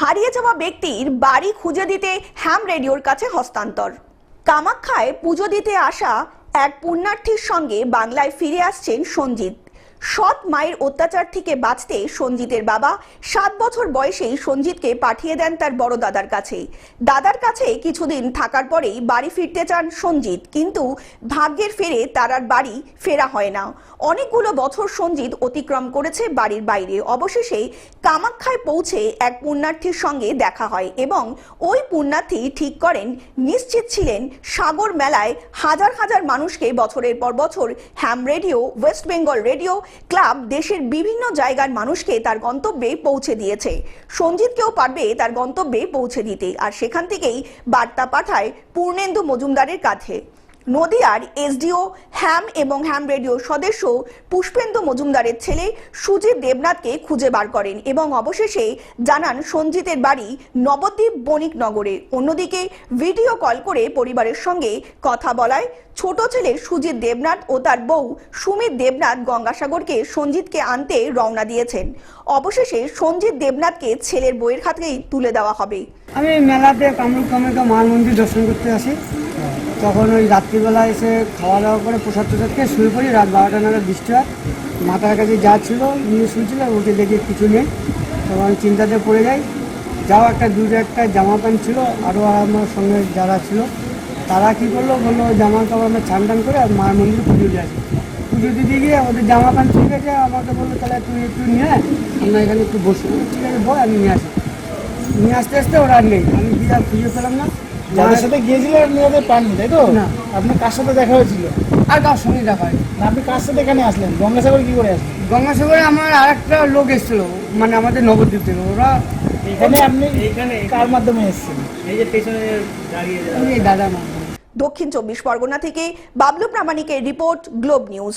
হারিয়ে যাওয়া ব্যক্তির বাড়ি খুঁজে দিতে হ্যাম রেডিওর কাছে হস্তান্তর। কামাখ্যায় পুজো দিতে আসা এক পুণ্যার্থীর সঙ্গে বাংলায় ফিরে আসছেন সঞ্জিত। সৎ মায়ের অত্যাচার থেকে বাঁচতে সঞ্জিতের বাবা সাত বছর বয়সেই সঞ্জিতকে পাঠিয়ে দেন তার বড় দাদার কাছে। দাদার কাছে কিছুদিন থাকার পরেই বাড়ি ফিরতে চান সঞ্জিত, কিন্তু ভাগ্যের ফেরে তার আর বাড়ি ফেরা হয় না। অনেকগুলো বছর সঞ্জিত অতিক্রম করেছে বাড়ির বাইরে। অবশেষে কামাখ্যায় পৌঁছে এক পুণ্যার্থীর সঙ্গে দেখা হয় এবং ওই পুণ্যার্থী ঠিক করেন, নিশ্চিত ছিলেন সাগর মেলায় হাজার হাজার মানুষকে বছরের পর বছর ham radio West Bengal radio club দেশের বিভিন্ন জায়গার মানুষকে তার গন্তব্যে পৌঁছে দিয়েছে। সঞ্জিতকেও পারবে তার গন্তব্যে পৌঁছে দিতে। আর সেখান থেকেই বার্তা পাঠায় পূর্ণেন্দু মজুমদারের কাছে নদিয়ার এসডিও, হ্যাম এবং হ্যাম রেডিও সদস্য পুষ্পেন্দু মজুমদারের ছেলে সুজিত দেবনাথকে খুঁজে বার করেন এবং অবশেষে জানান সঞ্জিতের বাড়ি নবদ্বীপ বণিক নগরে। অন্যদিকে ভিডিও কল করে পরিবারের সঙ্গে কথা বলায় ছোট ছেলে সুজিত দেবনাথ ও তার বউ সুমিত দেবনাথ গঙ্গাসাগরকে সঞ্জিতকে আনতে রওনা দিয়েছেন। অবশেষে সঞ্জিত দেবনাথকে ছেলের বইয়ের হাতেই তুলে দেওয়া হবে। আমি মেলাতে কামরূপ কামাখ্যা মার মন্দির দর্শন করতে আসি। তখন ওই রাত্রিবেলা এসে খাওয়া দাওয়া করে প্রসাদ টসাদ খেয়ে শুয়ে পড়ি, রাত বারোটা নাগাদ বৃষ্টি হয়। মাথার কাছে যা ছিল নিয়ে শুয়েছিল ওকে দেখে কিছু নেই। তখন চিন্তাতে পড়ে যাই। যাও একটা দুটো একটা জামা প্যান্ট ছিল, আরও আমার সঙ্গে যারা ছিল, তারা কী করল, বলল জামা কাপড় আমরা চান টান করে মার মন্দির পুজো দিয়ে আসি। পুজো দিতে গিয়ে ওদের জামা প্যান্ট ঠিক আছে, আমাকে বলল, তাহলে তুই একটু নিয়ে আমরা এখানে একটু বসি। ঠিক আছে, বল, আমি নিয়ে আসি। নিয়ে আসতে আসতে ওরা নেই। আমি আর খুঁজে পেলাম না। যাদের সাথে গিয়েছিলেন আপনি ওদের পাননি তাই তো? না। আপনার কার সাথে দেখা হয়েছিল? আর কার সঙ্গে দেখা হয় না আপনি কার সাথে এখানে আসলেন? গঙ্গাসাগর কি করে আসলেন? গঙ্গাসাগরে আমার আর একটা লোক এসেছিল মানে আমাদের নবদ্বীপ থেকে। ওরা এখানে আপনি এখানে কার মাধ্যমে এসেছেন? এই দাদা মা দক্ষিণ চব্বিশ পরগনা থেকে বাবলু প্রামাণিকের রিপোর্ট গ্লোব নিউজ।